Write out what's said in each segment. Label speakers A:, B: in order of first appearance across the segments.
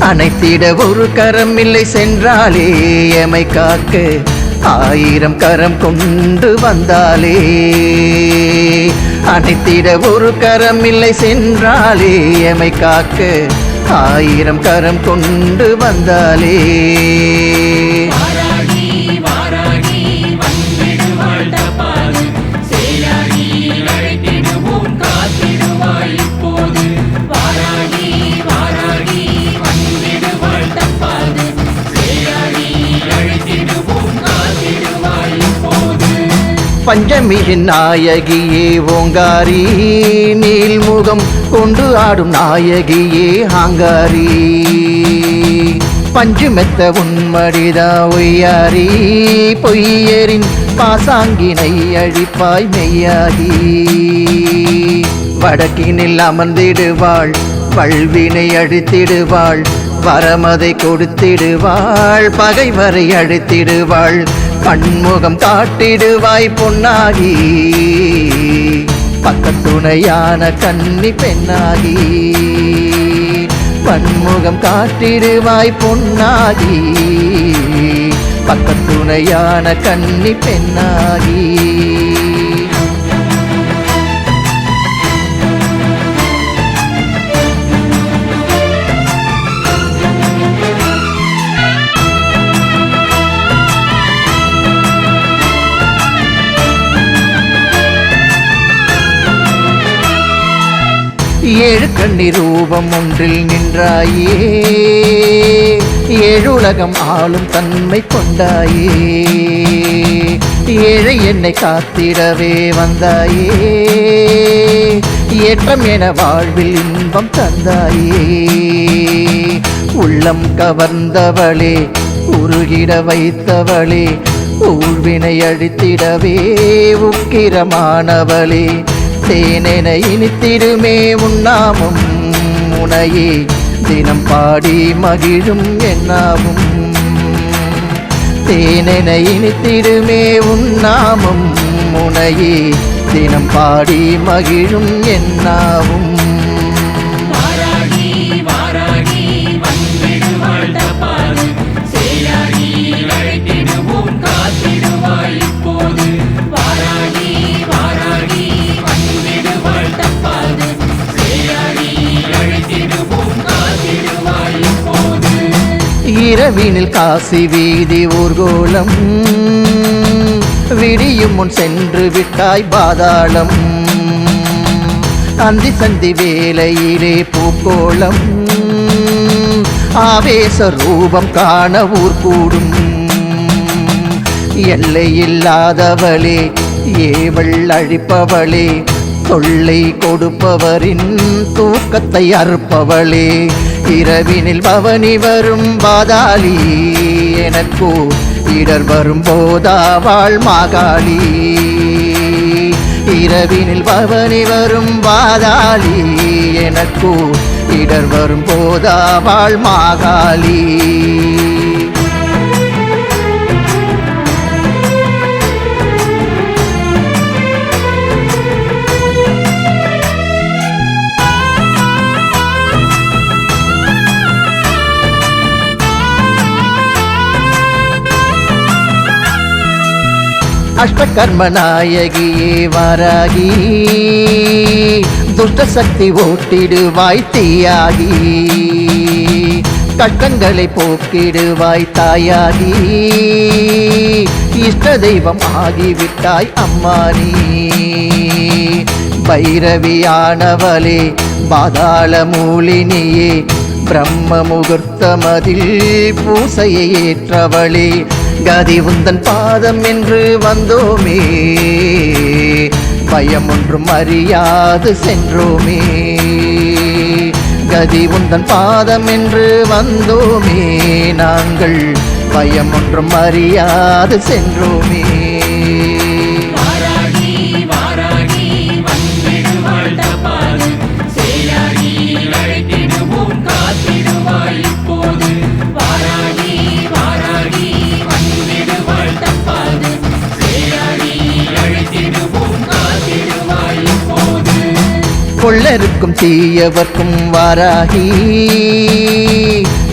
A: அனைத்திட ஒரு கரம் இல்லை சென்றாலே எமை காக்க ஆயிரம் கரம் கொண்டு வந்தாலே. அனைத்திட ஒரு கரம் இல்லை சென்றாலே எமை காக்க ஆயிரம் கரம் கொண்டு வந்தாலே. பஞ்சமியின் நாயகியே ஓங்காரி நீல்முகம் கொண்டு ஆடும் நாயகியே ஆங்காரி பஞ்சுமெத்த உன்மடிதா ஒய்யாரி பொய்யரின் பாசாங்கினை அழிப்பாய் மெய்யாகி. வடக்கினில் அமர்ந்திடுவாள் பல்வினை அழித்திடுவாள் வரமதை கொடுத்திடுவாள் பகைவரை அழித்திடுவாள் கண்முகம் காட்டிடுவாய் பொன்னாகி. பக்கத்துணையான கன்னி பெண்ணாகி. பன்முகம் காட்டிடுவாய் பொன்னாகி. பக்கத்துணையான கன்னி பெண்ணாகி. ஏழு ரூபம் ஒன்றில் நின்றாயே. ஏழுலகம் ஆளும் தன்மை கொண்டாயே. ஏழை என்னை காத்திடவே வந்தாயே. ஏற்றம் என வாழ்வில் இன்பம் தந்தாயே. உள்ளம் கவர்ந்தவளே உருகிட வைத்தவளே ஊழ்வினை அழித்திடவே உக்கிரமானவளே. தேனென இனித்திடுமே உண்ணாமும். முனையே தினம் பாடி மகிழும் என்னாவும். தேனென இனித்திடுமே உண்ணாமும். முனையே தினம் பாடி மகிழும் என்னாவும்.
B: வாராகி
A: இரவினில் காசி வீதி ஊர்கோலம். விடியும் முன் சென்று விட்டாய் பாதாளம். அந்தி சந்தி வேலையிலே பூக்கோளம். ஆவேச ரூபம் காண ஊர் கூடும். எல்லை இல்லாதவளே ஏவள் அழிப்பவளே தொல்லை கொடுப்பவரின் தூக்கத்தை அறுப்பவளே. இரவினில் பவனி வரும் பாதாளி எனக்கோ இடர் வரும் போதாவாள் மாகாளி. இரவினில் பவனி வரும் பாதாளி எனக்கோ இடர் வரும் போதாவாள் மாகாளி. அஷ்டகர்மநாயகியே வாராகி துஷ்ட சக்தி ஓட்டிடுவாய் தீயாகி கஷ்டங்களை போக்கிடுவாய் தாயாகி இஷ்ட தெய்வம் ஆகிவிட்டாய் அம்மானி. பைரவியானவளே பாதாள மூலினியே பிரம்ம முகூர்த்தமதில் பூசையை ஏற்றவளே கதி உந்தன் பாதம் என்று வந்தோமே. பயம் ஒன்றும் அறியாது சென்றோமே. கதி உந்தன் பாதம் என்று வந்தோமே. நாங்கள் பயம் ஒன்றும் அறியாது சென்றோமே. கொள்ளருக்கும் தீயவர்க்கும் வாராகி.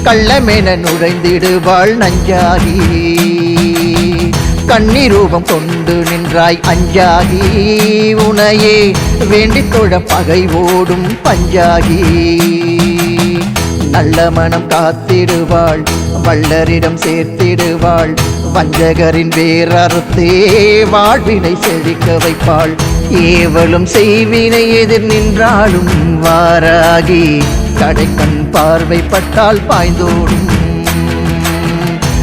A: கள்ளமென நுழைந்திடுவாள் நஞ்சாகி. கண்ணீரூபம் கொண்டு நின்றாய் அஞ்சாகி. உனையே வேண்டித் தொழ பகை ஓடும் பஞ்சாகி. நல்ல மனம் காத்திடுவாள் வள்ளரிடம் சேர்த்திடுவாள் வஞ்சகரின் வேறறுத்தே வாழ்வினை செழிக்க வைப்பாள். ஏவலும் செய்வினை எதிர் நின்றாலும் வாராகி கடைக்கண் பார்வைப்பட்டால் பாய்ந்தோடும்.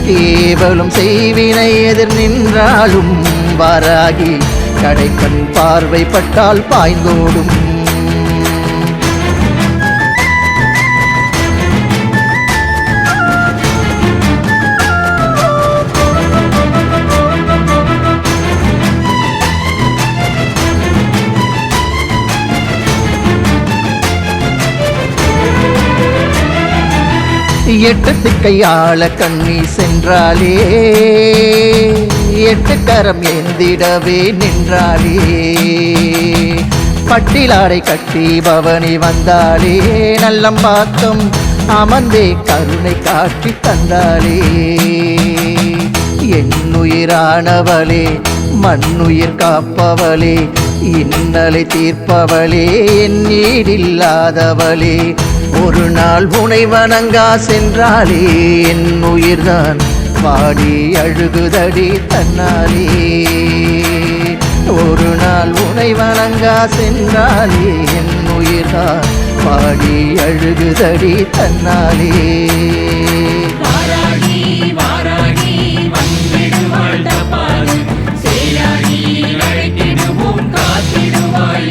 A: ஏவலும் செய்வினை எதிர் நின்றாலும் வாராகி கடைக்கண் பார்வைப்பட்டால் பாய்ந்தோடும். எட்டு கையாள கண்ணி சென்றாலே எட்டு கரம் எந்திடவே நின்றாலே. பட்டிலாடை கட்டி பவனி வந்தாலே நல்லம் நல்லம்பாக்கம் அமர்ந்தே கருணை காட்டி தந்தாலே. என்னுயிரானவளே மண்ணுயிர் காப்பவளே இன்னலை தீர்ப்பவளே என் நீடில்லாதவளே. ஒரு நாள் உனை வணங்கா சென்றாலே என் உயிர்தான் பாடி அழுகுதடி தன்னாலே. ஒரு நாள் உனை வணங்கா சென்றாலே என் உயிர்தான் பாடி அழுகுதடி தன்னாலே.
B: வாராகி சேயாகி அழைத்திடுவோம் காத்திடுவாய்.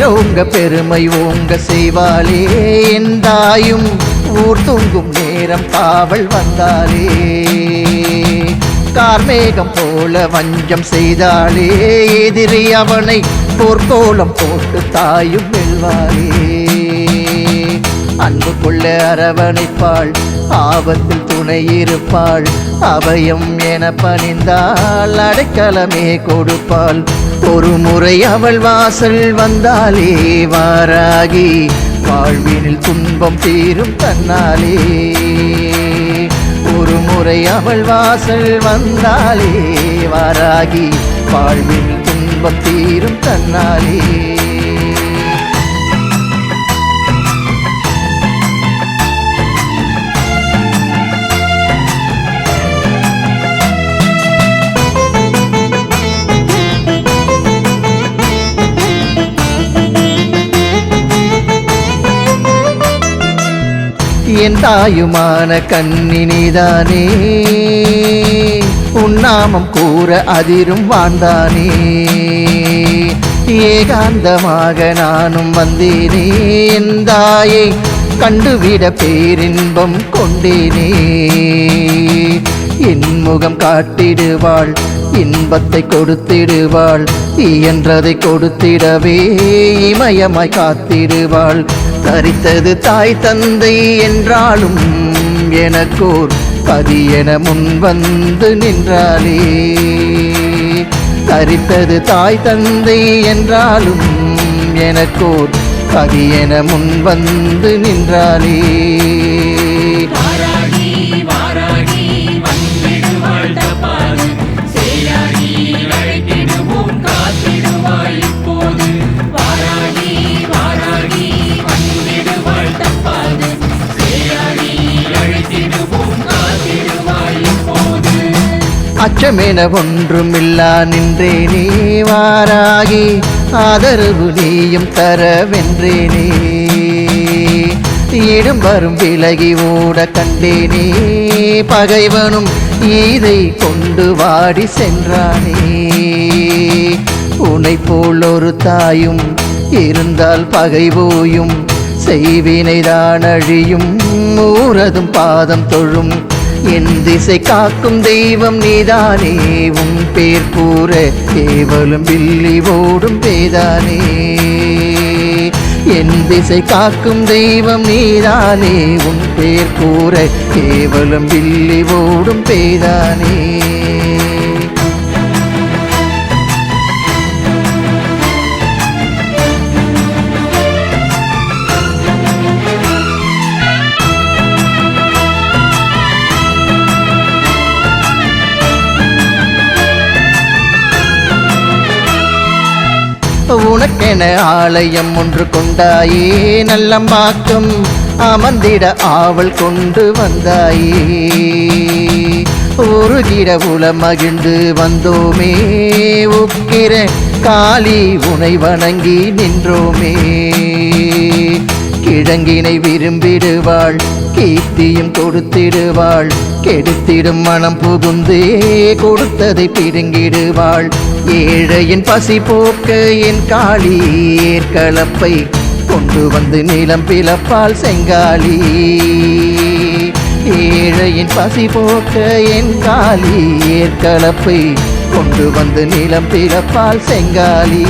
A: பேரோங்க பெருமை ஓங்க செய்வாளே என் தாயும் ஊர் தூங்கும் நேரம் காவல் வந்தாலே கார்மேகம் போல வஞ்சம் செய்தாளே எதிரி அவனை போர்க்கோலம் போட்டு தாயும் வெல்வாளே. அன்பு கொள்ள அரவணைப்பாள் ஆபத்தில் துணை இருப்பாள் அபயம் என பணிந்தாள் அடைக்கலமே கொடுப்பாள். ஒரு முறை அவள் வாசல் வந்தாலே வாராகி வாழ்வினில் துன்பம் தீரும் தன்னாலே. ஒரு முறை அவள் வாசல் வந்தாலே வாராகி வாழ்வினில் துன்பம் தீரும் தன்னாலே. என் தாயுமான கண்ணினிதானே. உன்னாமம் கூற அதிரும் வாழ்ந்தானே. ஏகாந்தமாக நானும் வந்தேனே. என் தாயை கண்டுவிட பேரின்பம் கொண்டேனே. என் முகம் காட்டிடுவாள் இன்பத்தை கொடுத்திடுவாள் இயன்றதை கொடுத்திடவே இமயமாய் காத்திடுவாள். தரித்தது தாய் தந்தை என்றாலும் எனக்கோர் பதியென முன் வந்து நின்றாளே. தரித்தது தாய் தந்தை என்றாலும் எனக்கோர் பதி என முன் வந்து நின்றாளே. அச்சமென ஒன்றுமில்லா நின்றே நீ வாராகி. ஆதரவு நீயும் தரவென்றே வென்றேனே இடும் வரும் விலகி ஓட கண்டேனே. பகைவனும் இதை கொண்டு வாடி சென்றானே. உனை போல் ஒரு தாயும் இருந்தால் பகைவோயும் செய்வினைதான் அழியும். ஊரதும் பாதம் தொழும். என் திசை காக்கும் தெய்வம் நீதானே உன் பேர் கூற கேவலும் பில்லி ஓடும் பேதானே. என் திசை காக்கும் தெய்வம் நீதானே உன் பேர் கூற கேவலம் பில்லி ஓடும் பேதானே. உனக்கென ஆலயம் ஒன்று கொண்டாயே நல்லம்பாக்கம் அமர்ந்திட ஆவல் கொண்டு வந்தாயே. ஒரு கிடவுல மகிழ்ந்து வந்தோமே உக்கிர காளி உனை வணங்கி நின்றோமே. கிழங்கினை விரும்பிடுவாள் கீர்த்தியும் கொடுத்திடுவாள். கெடுத்திடும் மனம் புகுந்தே கொடுத்ததை பிடுங்கிடுவாள். ஏழையின் பசி போக்க என் காளி ஏற்களப்பை கொண்டு வந்து நிலம் பிளப்பால் செங்காளி ஏழையின் பசி போக்க என் காளி ஏற்களப்பை கொண்டு வந்து நிலம் பிளப்பால்
B: செங்காளி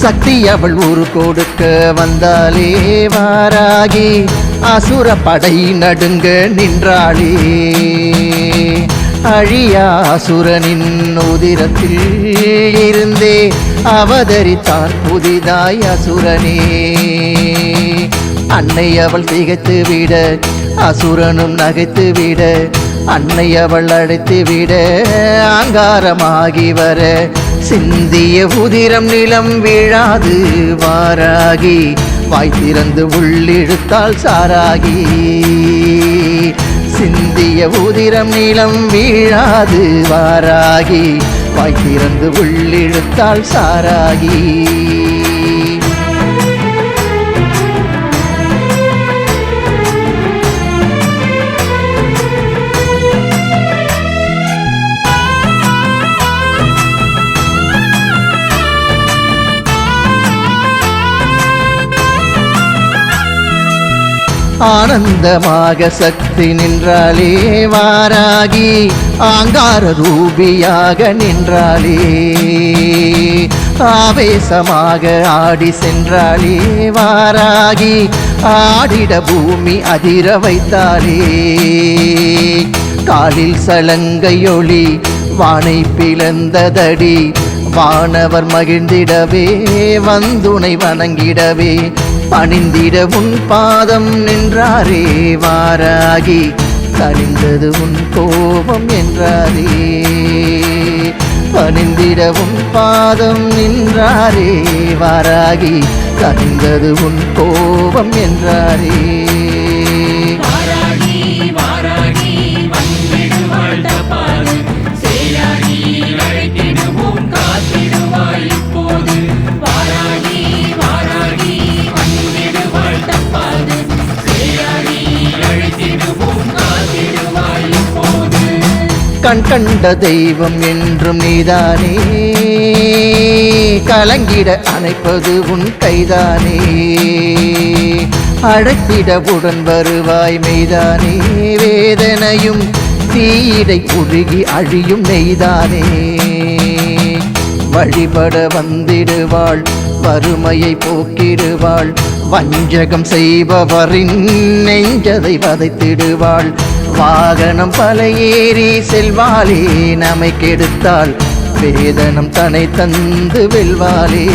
A: சக்தி அவள் ஊரு கொடுக்க வந்தாலே வாராகி. அசுர படை நடுங்க நின்றாளே. அழியா அசுரனின் உதிரத்தில் இருந்தே அவதரித்தான் புதிதாய் அசுரனே. அன்னை அவள் திகைத்து விட அசுரனும் நகைத்து விட அன்னை அவள் அழைத்து விட ஆங்காரமாகி வர சிந்திய உதிரம் நிலம் விழாது வாராகி. வாய் திறந்து உள்ளிழுத்தால் சாராகி. சிந்திய உதிரம் நிலம் வீழாது வாராகி. வாய் திறந்து உள்ளிழுத்தால் சாராகி. ஆனந்தமாக சக்தி நின்றாளே வாராகி ஆங்கார ரூபியாக நின்றாளே ஆவேசமாக ஆடி சென்றாளே வாராகி ஆடிட பூமி அதிர வைத்தாளே காலில் சலங்கையொளி வானை பிளந்ததடி வானவர் மகிழ்ந்திடவே வந்துனை வணங்கிடவே. பணிந்திட உன் பாதம் நின்றாரே வாராகி கனிந்தது உன் கோபம் என்றாரே. பணிந்திட உன் பாதம் நின்றாரே வாராகி கனிந்தது உன் கோபம் என்றாரே. கண் கண்ட தெய்வம் என்றும் நீதானே. கலங்கிட அணைப்பது உன் கைதானே. அழைத்திட உடன் வருவாய் மெய்தானே. வேதனையும் தீயிடை உருகி அழியும் நெய்தானே வழிபட வந்திடுவாள் வறுமையை போக்கிடுவாள். வஞ்சகம் செய்பவரின் நெஞ்சதை வதைத்திடுவாள். வாகனம் பல ஏறி செல்வாளே நம்மை கெடுத்தாள் வேதனம் தனை தந்து வெல்வாளே.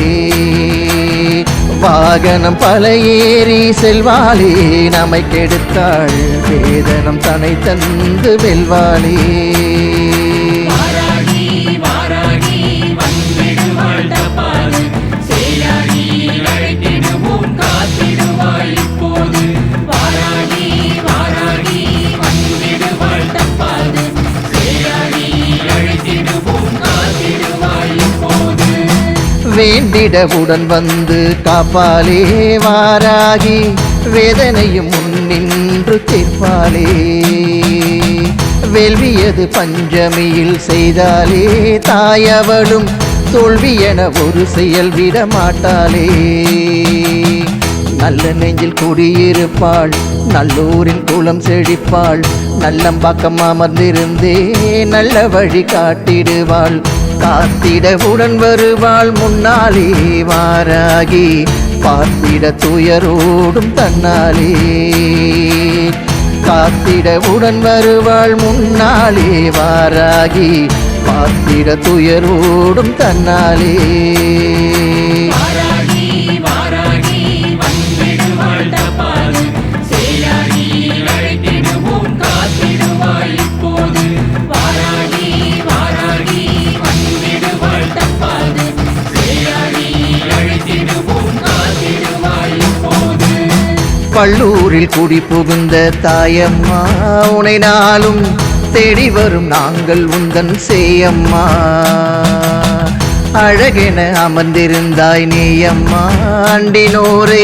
A: வாகனம் பல ஏறி செல்வாளே நம்மை கெடுத்தாள் வேதனம் தனை தந்து வெல்வாளே. இரவுடன் வந்து காப்பாலே வாராகி வேதனையும் முன்னின்று தீர்ப்பாளே. வேள்வியது பஞ்சமியில் செய்தாலே தாயவளும் தோல்வி என ஒரு செயல் விட மாட்டாளே நல்ல நெஞ்சில் குடியிருப்பாள் நல்லூரின் குளம் செழிப்பாள் நல்லம்பாக்கம் அமர்ந்திருந்தே நல்ல வழி காட்டிடுவாள். காத்திடவுடன் வருவாள் முன்னாலே மாறாகி பார்த்திட துயரோடும் தன்னாலே. காத்திடவுடன் வருவாள் முன்னாலே வாராகி. பார்த்திட துயரோடும் தன்னாலே. பள்ளூரில் குடி புகுந்த தாயம்மா உனை நாளும் தேடி வரும் நாங்கள் உந்தன் சேயம்மா. அழகென அமர்ந்திருந்தாய் நீயம்மா அண்டினோரை.